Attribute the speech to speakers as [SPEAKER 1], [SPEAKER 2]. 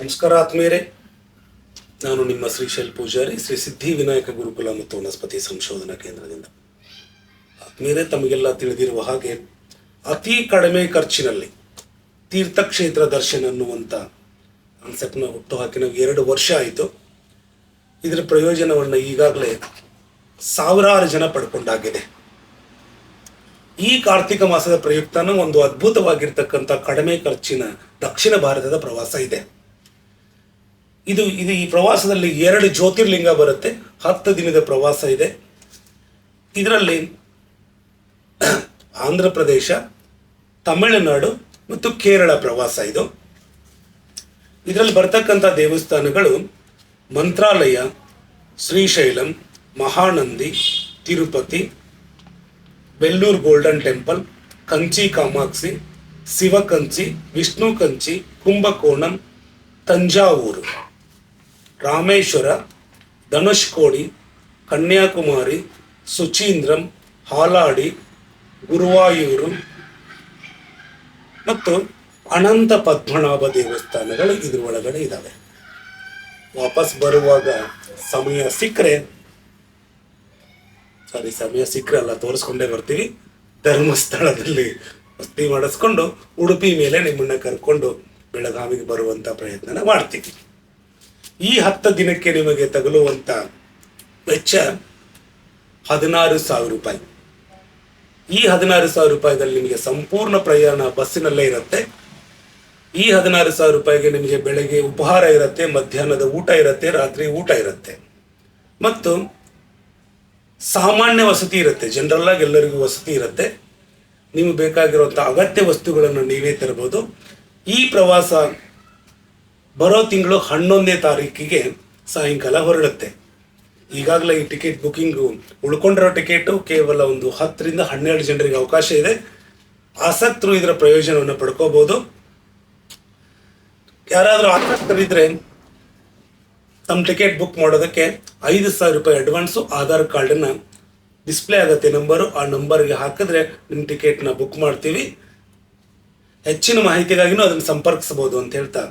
[SPEAKER 1] ನಮಸ್ಕಾರ ಆತ್ಮೀಯರೇ. ನಾನು ನಿಮ್ಮ ಶ್ರೀ ಶೈಲ್ ಪೂಜಾರಿ ಶ್ರೀ ಸಿದ್ಧಿ ವಿನಾಯಕ ಗುರುಕುಲ ಮತ್ತು ವನಸ್ಪತಿ ಸಂಶೋಧನಾ ಕೇಂದ್ರದಿಂದ. ಆತ್ಮೀಯರೇ, ತಮಗೆಲ್ಲ ತಿಳಿದಿರುವ ಹಾಗೆ ಅತಿ ಕಡಿಮೆ ಖರ್ಚಿನಲ್ಲಿ ತೀರ್ಥಕ್ಷೇತ್ರ ದರ್ಶನ ಅನ್ನುವಂಥ ಕಾನ್ಸೆಪ್ಟ್ನ ಹುಟ್ಟು ಹಾಕಿ ನಾವು ಎರಡು ವರ್ಷ ಆಯಿತು. ಇದರ ಪ್ರಯೋಜನವನ್ನು ಈಗಾಗಲೇ ಸಾವಿರಾರು ಜನ ಪಡ್ಕೊಂಡಾಗಿದೆ. ಈ ಕಾರ್ತಿಕ ಮಾಸದ ಪ್ರಯುಕ್ತನ ಒಂದು ಅದ್ಭುತವಾಗಿರ್ತಕ್ಕಂಥ ಕಡಿಮೆ ಖರ್ಚಿನ ದಕ್ಷಿಣ ಭಾರತದ ಪ್ರವಾಸ ಇದೆ. ಇದು ಇದು ಈ ಪ್ರವಾಸದಲ್ಲಿ ಎರಡು ಜ್ಯೋತಿರ್ಲಿಂಗ ಬರುತ್ತೆ. ಹತ್ತು ದಿನದ ಪ್ರವಾಸ ಇದೆ. ಇದರಲ್ಲಿ ಆಂಧ್ರ ಪ್ರದೇಶ, ತಮಿಳುನಾಡು ಮತ್ತು ಕೇರಳ ಪ್ರವಾಸ ಇದು. ಇದರಲ್ಲಿ ಬರ್ತಕ್ಕಂಥ ದೇವಸ್ಥಾನಗಳು ಮಂತ್ರಾಲಯ, ಶ್ರೀಶೈಲಂ, ಮಹಾನಂದಿ, ತಿರುಪತಿ, ಬೆಲ್ಲೂರು ಗೋಲ್ಡನ್ ಟೆಂಪಲ್, ಕಂಚಿ ಕಾಮಾಕ್ಷಿ, ಶಿವಕಂಚಿ, ವಿಷ್ಣು ಕಂಚಿ, ಕುಂಭಕೋಣಂ, ತಂಜಾವೂರು. ರಾಮೇಶ್ವರ ಧನುಷ್ಕೋಡಿ ಕನ್ಯಾಕುಮಾರಿ, ಸುಚೀಂದ್ರಂ, ಹಾಲಾಡಿ, ಗುರುವಾಯೂರು ಮತ್ತು ಅನಂತ ಪದ್ಮನಾಭ ದೇವಸ್ಥಾನಗಳು ಇದ್ರ ಒಳಗಡೆ ಇದ್ದಾವೆ ವಾಪಸ್ ಬರುವಾಗ ಸಮಯ ಸಿಕ್ಕರೆ, ಸಾರಿ, ಸಮಯ ಸಿಕ್ಕರಲ್ಲ ತೋರಿಸ್ಕೊಂಡೇ ಬರ್ತೀವಿ. ಧರ್ಮಸ್ಥಳದಲ್ಲಿ ವಸ್ತಿ ಮಾಡಿಸ್ಕೊಂಡು ಉಡುಪಿ ಮೇಲೆ ನಿಮ್ಮನ್ನ ಕರ್ಕೊಂಡು ಬೆಳಗಾವಿಗೆ ಬರುವಂತ ಪ್ರಯತ್ನ ಮಾಡ್ತೀವಿ. ಈ ಹತ್ತು ದಿನಕ್ಕೆ ನಿಮಗೆ ತಗಲುವಂತ ವೆಚ್ಚ ಹದಿನಾರು ಸಾವಿರ ರೂಪಾಯಿ. ಈ ಹದಿನಾರು ಸಾವಿರ ರೂಪಾಯಿದಲ್ಲಿ ನಿಮಗೆ ಸಂಪೂರ್ಣ ಪ್ರಯಾಣ ಬಸ್ಸಿನಲ್ಲೇ ಇರುತ್ತೆ. ಈ ಹದಿನಾರು ಸಾವಿರ ರೂಪಾಯಿಗೆ ನಿಮಗೆ ಬೆಳಗ್ಗೆ ಉಪಹಾರ ಇರುತ್ತೆ, ಮಧ್ಯಾಹ್ನದ ಊಟ ಇರುತ್ತೆ, ರಾತ್ರಿ ಊಟ ಇರುತ್ತೆ. ಮತ್ತು ಸಾಮಾನ್ಯ ವಸತಿ ಇರುತ್ತೆ, ಜನರಲ್ ಆಗಿ ಎಲ್ಲರಿಗೂ ವಸತಿ ಇರುತ್ತೆ. ನಿಮಗೆ ಬೇಕಾಗಿರುವಂಥ ಅಗತ್ಯ ವಸ್ತುಗಳನ್ನು ನೀವೇ ತರಬಹುದು. ಈ ಪ್ರವಾಸ ಬರೋ ತಿಂಗಳು ಹನ್ನೊಂದನೇ ತಾರೀಕಿಗೆ ಸಾಯಂಕಾಲ ಹೊರಡುತ್ತೆ. ಈಗಾಗಲೇ ಈ ಟಿಕೆಟ್ ಬುಕ್ಕಿಂಗು ಉಳ್ಕೊಂಡಿರೋ ಟಿಕೆಟು ಕೇವಲ ಒಂದು ಹತ್ತರಿಂದ ಹನ್ನೆರಡು ಜನರಿಗೆ ಅವಕಾಶ ಇದೆ. ಆಸಕ್ತರು ಇದರ ಪ್ರಯೋಜನವನ್ನು ಪಡ್ಕೋಬಹುದು ಯಾರಾದರೂ ಆಸಕ್ತರಿದ್ರೆ ತಮ್ಮ ಟಿಕೆಟ್ ಬುಕ್ ಮಾಡೋದಕ್ಕೆ ಐದು ಸಾವಿರ ರೂಪಾಯಿ ಅಡ್ವಾನ್ಸು ಆಧಾರ್ ಕಾರ್ಡನ್ನು ಡಿಸ್ಪ್ಲೇ ಆಗುತ್ತೆ ನಂಬರು. ಆ ನಂಬರ್ಗೆ ಹಾಕಿದ್ರೆ ನಿಮ್ಮ ಟಿಕೆಟ್ನ ಬುಕ್ ಮಾಡ್ತೀವಿ. ಹೆಚ್ಚಿನ ಮಾಹಿತಿಗಾಗಿನೂ ಅದನ್ನು ಸಂಪರ್ಕಿಸ್ಬೋದು ಅಂತ ಹೇಳ್ತಾ